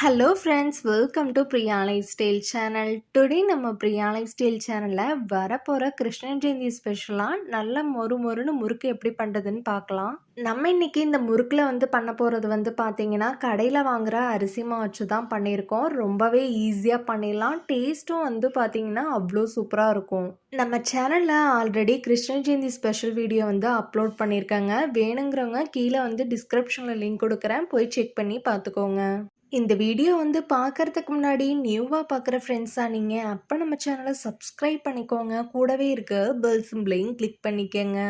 Hello friends welcome to Priya life style channel today நம்ம Priya life style சேனலில் வரப்போகிற கிருஷ்ண ஜெயந்தி ஸ்பெஷலாக நல்ல மொறு மொறுன்னு முறுக்கு எப்படி பண்ணுறதுன்னு பார்க்கலாம். நம்ம இன்னைக்கு இந்த முறுக்கில் வந்து பண்ண போகிறது வந்து பார்த்திங்கன்னா கடையில் வாங்குகிற அரிசி மாவு வச்சு தான் பண்ணியிருக்கோம். ரொம்பவே ஈஸியாக பண்ணிடலாம். டேஸ்ட்டும் வந்து பார்த்திங்கன்னா அவ்வளோ சூப்பராக இருக்கும். நம்ம சேனலில் already Krishna Jayanthi special video வந்து அப்லோட் பண்ணியிருக்காங்க. வேணுங்கிறவங்க கீழே வந்து டிஸ்கிரிப்ஷனில் லிங்க் கொடுக்குறேன். போய் செக் பண்ணி பார்த்துக்கோங்க. இந்த வீடியோ வந்து பார்க்கறதுக்கு முன்னாடி நியூவாக பார்க்குற ஃப்ரெண்ட்ஸாக நீங்கள் அப்போ நம்ம சேனலை சப்ஸ்கிரைப் பண்ணிக்கோங்க. கூடவே இருக்க பெல் சிம்பிளையும் கிளிக் பண்ணிக்கோங்க.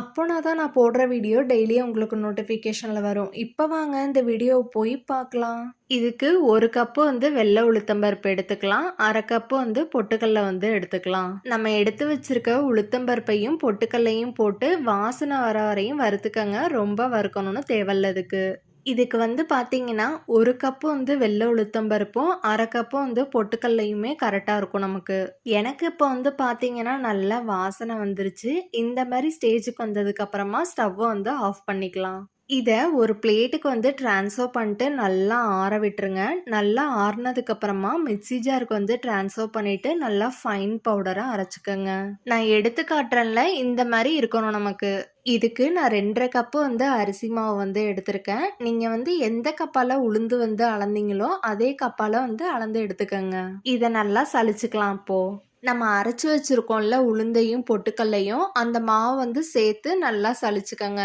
அப்போனா தான் நான் போடுற வீடியோ டெய்லியும் உங்களுக்கு நோட்டிஃபிகேஷனில் வரும். இப்போ வாங்க இந்த வீடியோவை போய் பார்க்கலாம். இதுக்கு ஒரு கப்பு வந்து வெள்ளை உளுத்தம்பருப்பு எடுத்துக்கலாம். அரை கப்பு வந்து பொட்டுக்கல்ல வந்து எடுத்துக்கலாம். நம்ம எடுத்து வச்சிருக்க உளுத்தம்பருப்பையும் பொட்டுக்கல்லையும் போட்டு வாசனை வர வரையும் வறுத்துக்கங்க. ரொம்ப வறுக்கணும்னு தேவையில்ல இதுக்கு இதுக்கு வந்து பார்த்தீங்கன்னா ஒரு கப்பு வந்து வெள்ளை உளுத்தம் பருப்பும் அரை கப்பும் வந்து பொட்டுக்கல்லையுமே கரெக்டாக இருக்கும் நமக்கு. எனக்கு இப்போ வந்து பார்த்தீங்கன்னா நல்லா வாசனை வந்துருச்சு. இந்த மாதிரி ஸ்டேஜுக்கு வந்ததுக்கப்புறமா ஸ்டவ்வை வந்து ஆஃப் பண்ணிக்கலாம். இதை ஒரு பிளேட்டுக்கு வந்து ட்ரான்ஸ்ஃபர் பண்ணிட்டு நல்லா ஆற விட்டுருங்க. நல்லா ஆறினதுக்கப்புறமா மிக்சி ஜாருக்கு வந்து ட்ரான்ஸ்ஃபர் பண்ணிவிட்டு நல்லா ஃபைன் பவுடராக அரைச்சிக்கோங்க. நான் எடுத்து காட்டுறேன்ல இந்த மாதிரி இருக்கணும் நமக்கு. இதுக்கு நான் ரெண்டரை கப்பு வந்து அரிசி மாவு வந்து எடுத்திருக்கேன். நீங்கள் வந்து எந்த கப்பால் உளுந்து வந்து அளந்தீங்களோ அதே கப்பால் வந்து அளந்து எடுத்துக்கோங்க. இதை நல்லா சளிச்சுக்கலாம் அப்போது நம்ம அரைச்சி வச்சுருக்கோம்ல உளுந்தையும் பொட்டுக்கல்லையும் அந்த மாவு வந்து சேர்த்து நல்லா சளிச்சுக்கோங்க.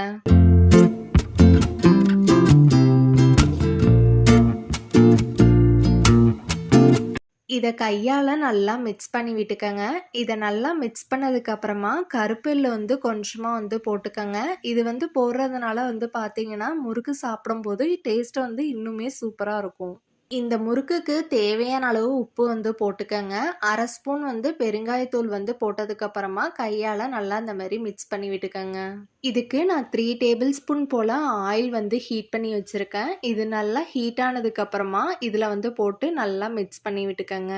இதை கையால் நல்லா மிக்ஸ் பண்ணி விட்டுக்கோங்க. இதை நல்லா மிக்ஸ் பண்ணதுக்கப்புறமா கருப்பில் வந்து கொஞ்சமாக வந்து போட்டுக்கோங்க. இது வந்து போடுறதுனால வந்து பார்த்தீங்கன்னா முறுக்கு சாப்பிடும்போது டேஸ்ட் வந்து இன்னுமே சூப்பராக இருக்கும். இந்த முறுக்குக்கு தேவையான அளவு உப்பு வந்து போட்டுக்கோங்க. அரை ஸ்பூன் வந்து பெருங்காயத்தூள் வந்து போட்டதுக்கப்புறமா கையால் நல்லா இந்த மாதிரி மிக்ஸ் பண்ணி விட்டுக்கோங்க. இதுக்கு நான் த்ரீ டேபிள் ஸ்பூன் போல் ஆயில் வந்து ஹீட் பண்ணி வச்சுருக்கேன். இது நல்லா ஹீட் ஆனதுக்கப்புறமா இதில் வந்து போட்டு நல்லா மிக்ஸ் பண்ணி விட்டுக்கோங்க.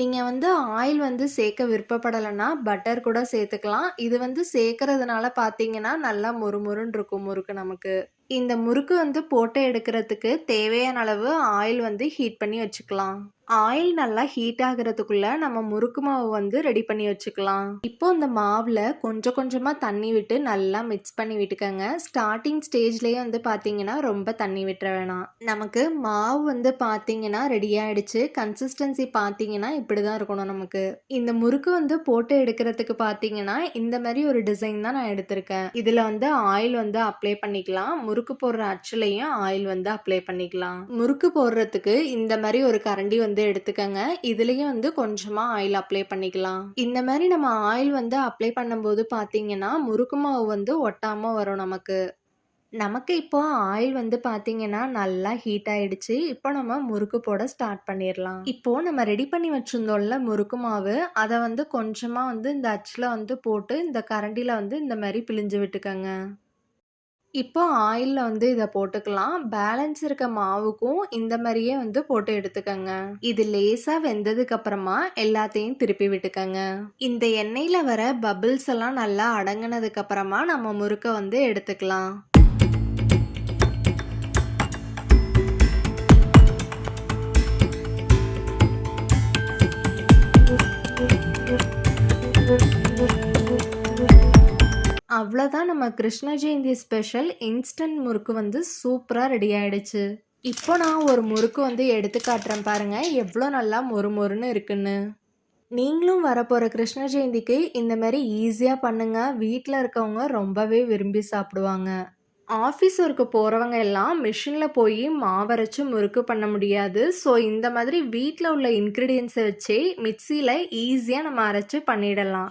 நீங்கள் வந்து ஆயில் வந்து சேர்க்க விருப்பப்படலைன்னா பட்டர் கூட சேர்த்துக்கலாம். இது வந்து சேர்க்கறதுனால பார்த்தீங்கன்னா நல்லா முறுமுறுன்னு இருக்கும் முறுக்கு நமக்கு. இந்த முறுக்கு வந்து போட்டு எடுக்கிறதுக்கு தேவையான அளவு ஆயில் வந்து ஹீட் பண்ணி வச்சுக்கலாம். ஆயில் நல்லா ஹீட் ஆகிறதுக்குள்ள நம்ம முறுக்கு மாவு வந்து ரெடி பண்ணி வச்சுக்கலாம். இப்போ இந்த மாவில் கொஞ்சம் கொஞ்சமாக தண்ணி விட்டு நல்லா மிக்ஸ் பண்ணி விட்டுக்கோங்க. ஸ்டார்டிங் ஸ்டேஜ்லேயே வந்து பார்த்தீங்கன்னா ரொம்ப தண்ணி விட்டுற வேணாம். நமக்கு மாவு வந்து பார்த்தீங்கன்னா ரெடி ஆகிடுச்சு கன்சிஸ்டன்சி பார்த்தீங்கன்னா இப்படி தான் இருக்கணும் நமக்கு. இந்த முறுக்கு வந்து போட்டு எடுக்கிறதுக்கு பார்த்தீங்கன்னா இந்த மாதிரி ஒரு டிசைன் தான் நான் எடுத்திருக்கேன். இதில் வந்து ஆயில் வந்து அப்ளை பண்ணிக்கலாம். முறுக்கு போடுற அச்சுலையும் ஆயில் வந்து அப்ளை பண்ணிக்கலாம். முறுக்கு போடுறதுக்கு இந்த மாதிரி ஒரு கரண்டி வந்து வந்து எடுத்துக்கங்க. இதுலேயும் வந்து கொஞ்சமாக ஆயில் அப்ளை பண்ணிக்கலாம். இந்த மாதிரி நம்ம ஆயில் வந்து அப்ளை பண்ணும்போது பார்த்தீங்கன்னா முறுக்கு மாவு வந்து ஒட்டாமல் வரும் நமக்கு. நமக்கு இப்போ ஆயில் வந்து பார்த்தீங்கன்னா நல்லா ஹீட் ஆயிடுச்சு. இப்போ நம்ம முறுக்கு போட ஸ்டார்ட் பண்ணிடலாம் இப்போ நம்ம ரெடி பண்ணி வச்சிருந்தோம்ல முறுக்கு மாவு அதை வந்து கொஞ்சமாக வந்து இந்த அச்சில் வந்து போட்டு இந்த கரண்டியில் வந்து இந்த மாதிரி பிழிஞ்சு விட்டுக்கோங்க. இப்போ ஆயிலில் வந்து இதை போட்டுக்கலாம். பேலன்ஸ் இருக்க மாவுக்கும் இந்த மாதிரியே வந்து போட்டு எடுத்துக்கோங்க. இது லேசாக வெந்ததுக்கு அப்புறமா எல்லாத்தையும் திருப்பி விட்டுக்கோங்க. இந்த எண்ணெயில் வர பபிள்ஸ் எல்லாம் நல்லா அடங்கினதுக்கு அப்புறமா நம்ம முறுக்கை வந்து எடுத்துக்கலாம். அவ்வளோதான் நம்ம கிருஷ்ண ஜெயந்தி ஸ்பெஷல் இன்ஸ்டன்ட் முறுக்கு வந்து சூப்பராக ரெடி ஆகிடுச்சு இப்போ நான் ஒரு முறுக்கு வந்து எடுத்து காட்டுறேன் பாருங்கள் எவ்வளோ நல்லா மொறு மொறுன்னு இருக்குன்னு. நீங்களும் வரப்போகிற கிருஷ்ண ஜெயந்திக்கு இந்த மாதிரி ஈஸியாக பண்ணுங்கள் வீட்டில் இருக்கவங்க ரொம்பவே விரும்பி சாப்பிடுவாங்க. ஆஃபீஸ் ஒர்க்கு போகிறவங்க எல்லாம் மிஷினில் போய் மாவரைச்சு முறுக்கு பண்ண முடியாது. ஸோ இந்த மாதிரி வீட்டில் உள்ள இன்க்ரீடியன்ஸை வச்சே மிக்சியில் ஈஸியாக நம்ம அரைச்சி பண்ணிடலாம்.